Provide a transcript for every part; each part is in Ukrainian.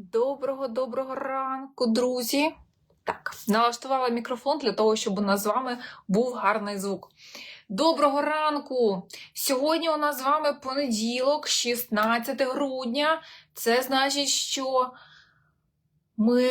Доброго доброго ранку, друзі. Так, налаштувала мікрофон для того, щоб у нас з вами був гарний звук. Доброго ранку! Сьогодні у нас з вами понеділок, 16 грудня. Це значить, що ми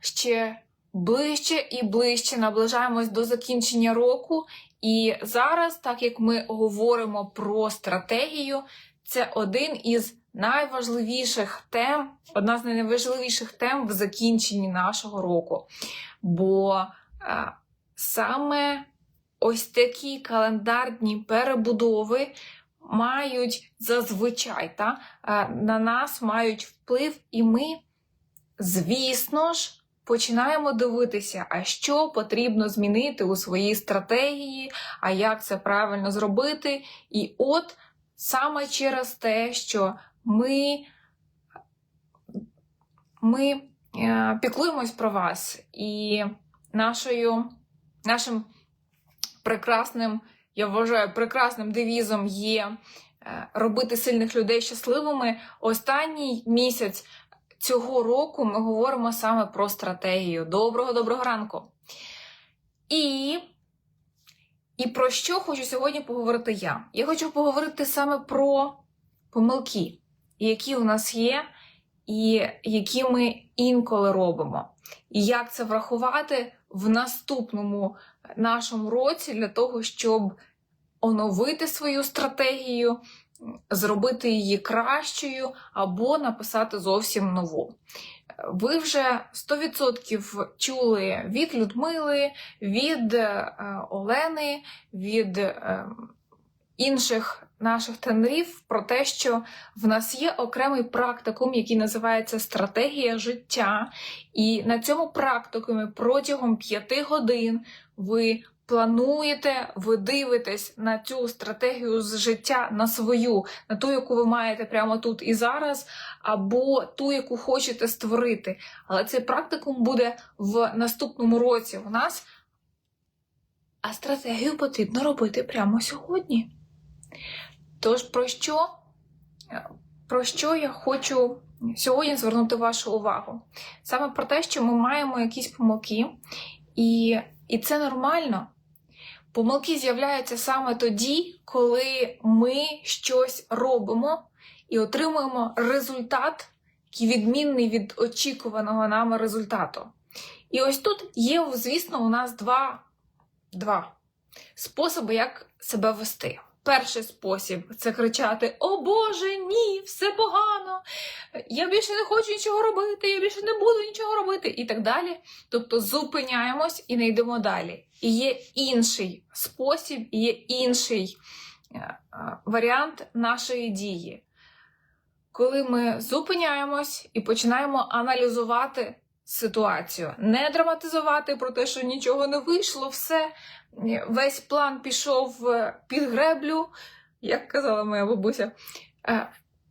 ще ближче і ближче наближаємось до закінчення року. І зараз, так як ми говоримо про стратегію, це один із найважливіших тем, одна з найважливіших тем в закінченні нашого року. Бо е, саме ось такі календарні перебудови мають зазвичай та, е, на нас мають вплив, і ми, звісно ж, починаємо дивитися, а що потрібно змінити у своїй стратегії, а як це правильно зробити. І от саме через те, що ми, ми е, піклуємось про вас і нашою, нашим прекрасним, я вважаю, прекрасним девізом є е, робити сильних людей щасливими. Останній місяць цього року ми говоримо саме про стратегію. Доброго доброго ранку! І і про що хочу сьогодні поговорити я? Я хочу поговорити саме про помилки, які у нас є, і які ми інколи робимо. І як це врахувати в наступному нашому році для того, щоб оновити свою стратегію, зробити її кращою або написати зовсім нову. Ви вже 100% чули від Людмили, від е, Олени, від е, інших наших тренерів про те, що в нас є окремий практикум, який називається стратегія життя. І на цьому практикумі протягом 5 годин ви плануєте, ви дивитесь на цю стратегію з життя на свою, на ту, яку ви маєте прямо тут і зараз, або ту, яку хочете створити. Але цей практикум буде в наступному році у нас. А стратегію потрібно робити прямо сьогодні. Тож, про що, про що я хочу сьогодні звернути вашу увагу? Саме про те, що ми маємо якісь помилки, і, і це нормально. Помилки з'являються саме тоді, коли ми щось робимо і отримуємо результат, який відмінний від очікуваного нами результату. І ось тут є, звісно, у нас два, два способи, як себе вести. Перший спосіб це кричати: О Боже, ні, все погано! Я більше не хочу нічого робити, я більше не буду нічого робити, і так далі. Тобто зупиняємось і не йдемо далі. І є інший спосіб, є інший е, варіант нашої дії. Коли ми зупиняємось і починаємо аналізувати ситуацію, не драматизувати про те, що нічого не вийшло, все. Весь план пішов під греблю, як казала моя бабуся, е,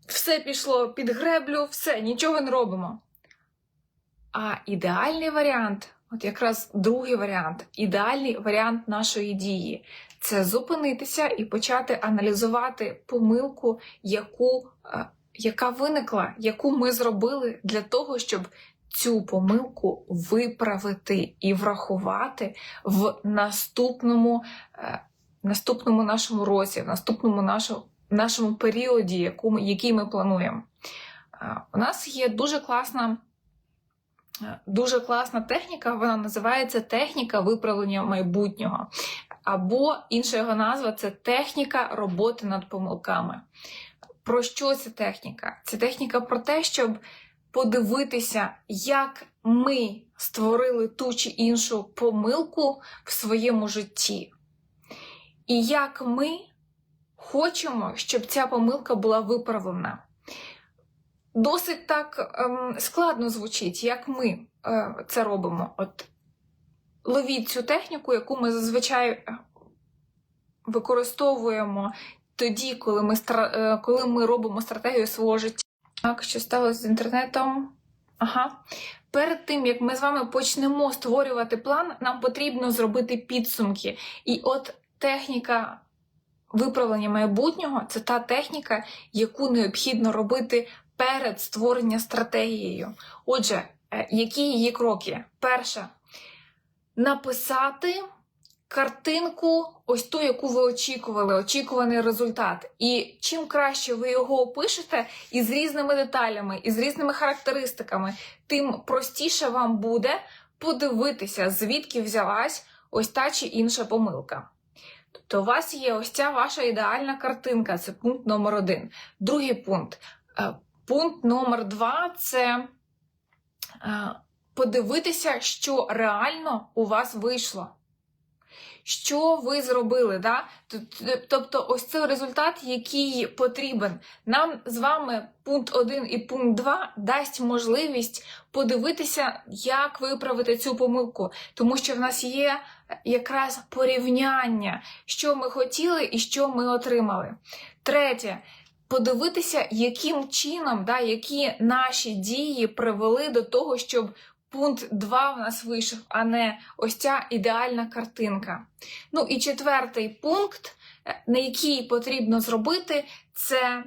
все пішло під греблю, все, нічого не робимо. А ідеальний варіант, от якраз другий варіант, ідеальний варіант нашої дії це зупинитися і почати аналізувати помилку, яку, е, яка виникла, яку ми зробили для того, щоб цю помилку виправити і врахувати в наступному е, наступному нашому році, в наступному нашому, нашому періоді, яку, який ми плануємо. Е, у нас є дуже класна. е, Дуже класна техніка, вона називається техніка виправлення майбутнього. Або інша його назва це техніка роботи над помилками. Про що ця техніка? Це техніка про те, щоб подивитися, як ми створили ту чи іншу помилку в своєму житті. І як ми хочемо, щоб ця помилка була виправлена. Досить так ем, складно звучить, як ми е, це робимо. От Ловіть цю техніку, яку ми зазвичай е, використовуємо тоді, коли ми, е, коли ми робимо стратегію свого життя. Так, що сталося з інтернетом? Ага. Перед тим, як ми з вами почнемо створювати план, нам потрібно зробити підсумки. І от техніка виправлення майбутнього це та техніка, яку необхідно робити перед створенням стратегією. Отже, е, які її кроки? Перше написати картинку, ось ту, яку ви очікували, очікуваний результат. І чим краще ви його опишете із різними деталями, із різними характеристиками, тим простіше вам буде подивитися, звідки взялась ось та чи інша помилка. Тобто, у вас є ось ця ваша ідеальна картинка, це пункт номер один. Другий пункт. Е, Пункт номер два це е, подивитися, що реально у вас вийшло. Що ви зробили? Да? Тобто, ось цей результат, який потрібен. Нам з вами пункт 1 і пункт 2 дасть можливість подивитися, як виправити цю помилку, тому що в нас є якраз порівняння, що ми хотіли і що ми отримали. Третє. Подивитися, яким чином, да, які наші дії привели до того, щоб пункт 2 в нас вийшов, а не ось ця ідеальна картинка. Ну і четвертий пункт, е, на який потрібно зробити, це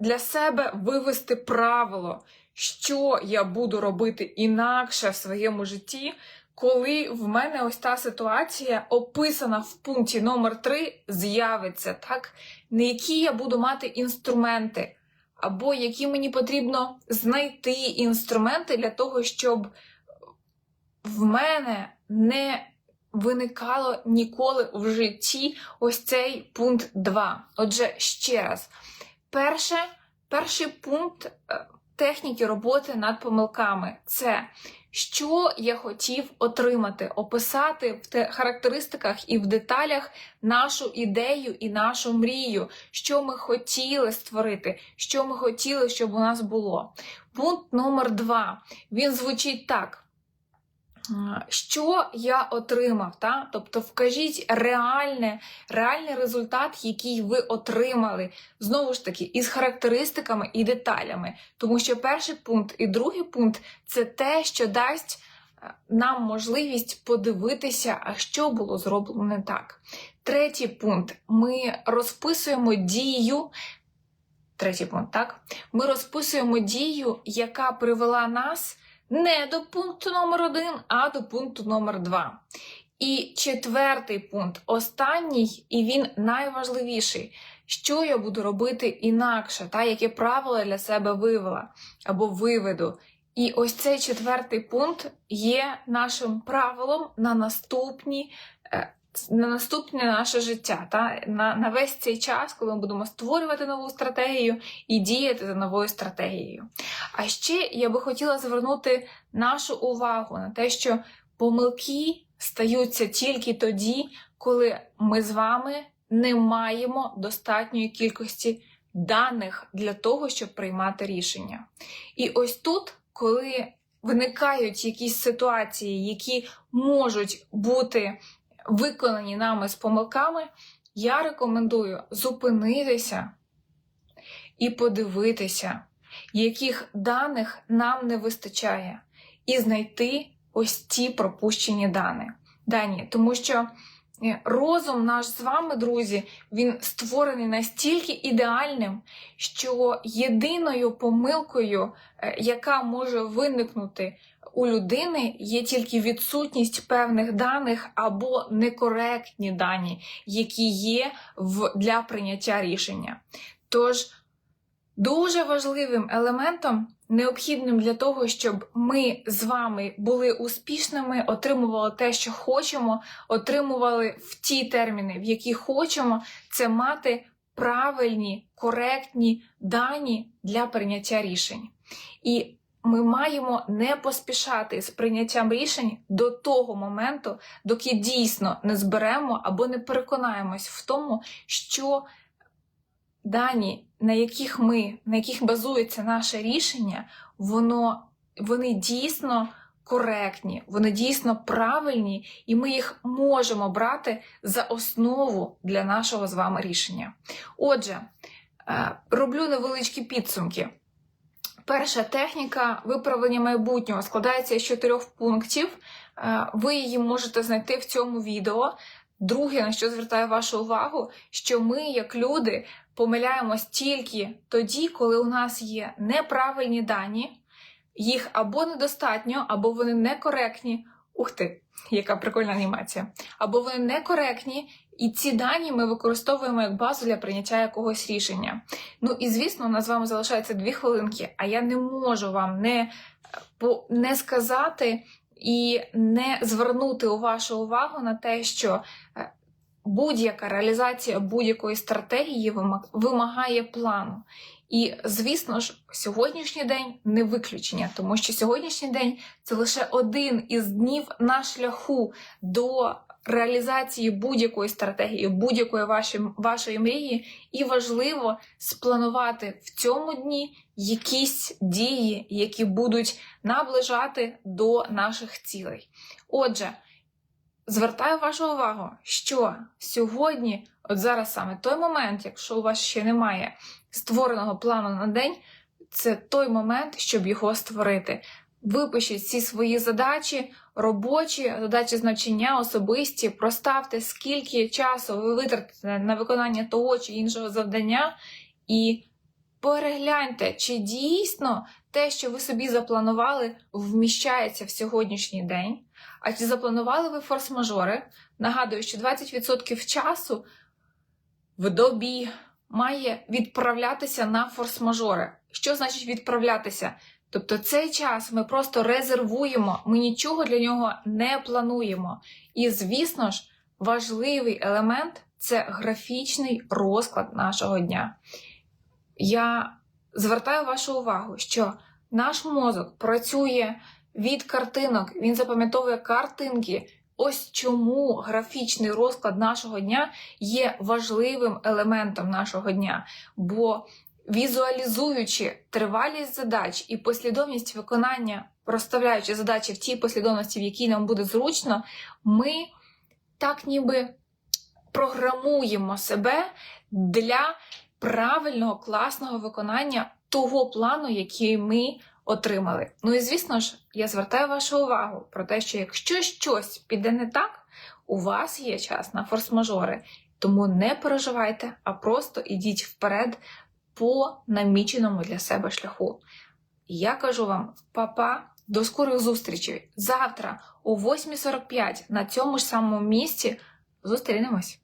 для себе вивести правило, що я буду робити інакше в своєму житті. Коли в мене ось та ситуація описана в пункті номер 3 з'явиться, так? на які я буду мати інструменти, або які мені потрібно знайти інструменти для того, щоб в мене не виникало ніколи в житті ось цей пункт 2. Отже, ще раз, перше, перший пункт е, техніки роботи над помилками це. Що я хотів отримати, описати в характеристиках і в деталях нашу ідею і нашу мрію, що ми хотіли створити, що ми хотіли, щоб у нас було. Пункт номер два. Він звучить так: що я отримав? Та? Тобто вкажіть реальне, реальний результат, який ви отримали, знову ж таки, із характеристиками і деталями. Тому що перший пункт і другий пункт це те, що дасть е, нам можливість подивитися, а що було зроблено не так. Третій пункт ми розписуємо дію. Третій пункт, так? Ми розписуємо дію, яка привела нас не до пункту номер 1 а до пункту номер 2 І четвертий пункт, останній, і він найважливіший. Що я буду робити інакше, та яке правило для себе вивела або виведу. І ось цей четвертий пункт є нашим правилом на наступні е, на наступне наше життя, та на, на весь цей час, коли ми будемо створювати нову стратегію і діяти за новою стратегією. А ще я би хотіла звернути нашу увагу на те, що помилки стаються тільки тоді, коли ми з вами не маємо достатньої кількості даних для того, щоб приймати рішення. І ось тут, коли виникають якісь ситуації, які можуть бути виконані нами з помилками, я рекомендую зупинитися і подивитися, яких даних нам не вистачає, і знайти ось ці пропущені дані. дані. Тому що е, розум наш з вами, друзі, він створений настільки ідеальним, що єдиною помилкою, е, яка може виникнути у людини є тільки відсутність певних даних або некоректні дані, які є в, для прийняття рішення. Тож дуже важливим елементом, необхідним для того, щоб ми з вами були успішними, отримували те, що хочемо, отримували в ті терміни, в які хочемо, це мати правильні, коректні дані для прийняття рішень. І ми маємо не поспішати з прийняттям рішень до того моменту, доки дійсно не зберемо або не переконаємось в тому, що дані, на яких ми, на яких базується наше рішення, воно, вони дійсно коректні, вони дійсно правильні, і ми їх можемо брати за основу для нашого з вами рішення. Отже, е, роблю невеличкі підсумки. Перша техніка виправлення майбутнього складається з чотирьох пунктів. Е, ви її можете знайти в цьому відео. Друге, на що звертаю вашу увагу, що ми, як люди, помиляємось тільки тоді, коли у нас є неправильні дані, їх або недостатньо, або вони некоректні. Ух ти, яка прикольна анімація. Або вони некоректні, і ці дані ми використовуємо як базу для прийняття якогось рішення. Ну і звісно, у нас з вами залишається дві хвилинки, а я не можу вам не, не сказати і не звернути вашу увагу на те, що е, будь-яка реалізація будь-якої стратегії вимагає плану. І, звісно ж, сьогоднішній день не виключення, тому що сьогоднішній день це лише один із днів на шляху до реалізації будь-якої стратегії, будь-якої вашої, вашої мрії, і важливо спланувати в цьому дні якісь дії, які будуть наближати до наших цілей. Отже, звертаю вашу увагу, що сьогодні, от зараз саме той момент, якщо у вас ще немає створеного плану на день, це той момент, щоб його створити. Випишіть всі свої задачі, робочі, задачі з навчання, особисті, проставте, скільки часу ви витратите на виконання того чи іншого завдання, і перегляньте, чи дійсно те, що ви собі запланували, вміщається в сьогоднішній день. А чи запланували ви форс-мажори? Нагадую, що 20% часу в добі має відправлятися на форс-мажори. Що значить відправлятися? Тобто цей час ми просто резервуємо, ми нічого для нього не плануємо. І, звісно ж, важливий елемент це графічний розклад нашого дня. Я звертаю вашу увагу, що наш мозок працює від картинок, він запам'ятовує картинки. Ось чому графічний розклад нашого дня є важливим елементом нашого дня. Бо візуалізуючи тривалість задач і послідовність виконання, розставляючи задачі в тій послідовності, в якій нам буде зручно, ми так ніби програмуємо себе для правильного, класного виконання того плану, який ми отримали. Ну і звісно ж, я звертаю вашу увагу про те, що якщо щось піде не так, у вас є час на форс-мажори. Тому не переживайте, а просто ідіть вперед по наміченому для себе шляху. Я кажу вам, папа, до скорих зустрічей. Завтра о 8.45 на цьому ж самому місці зустрінемось.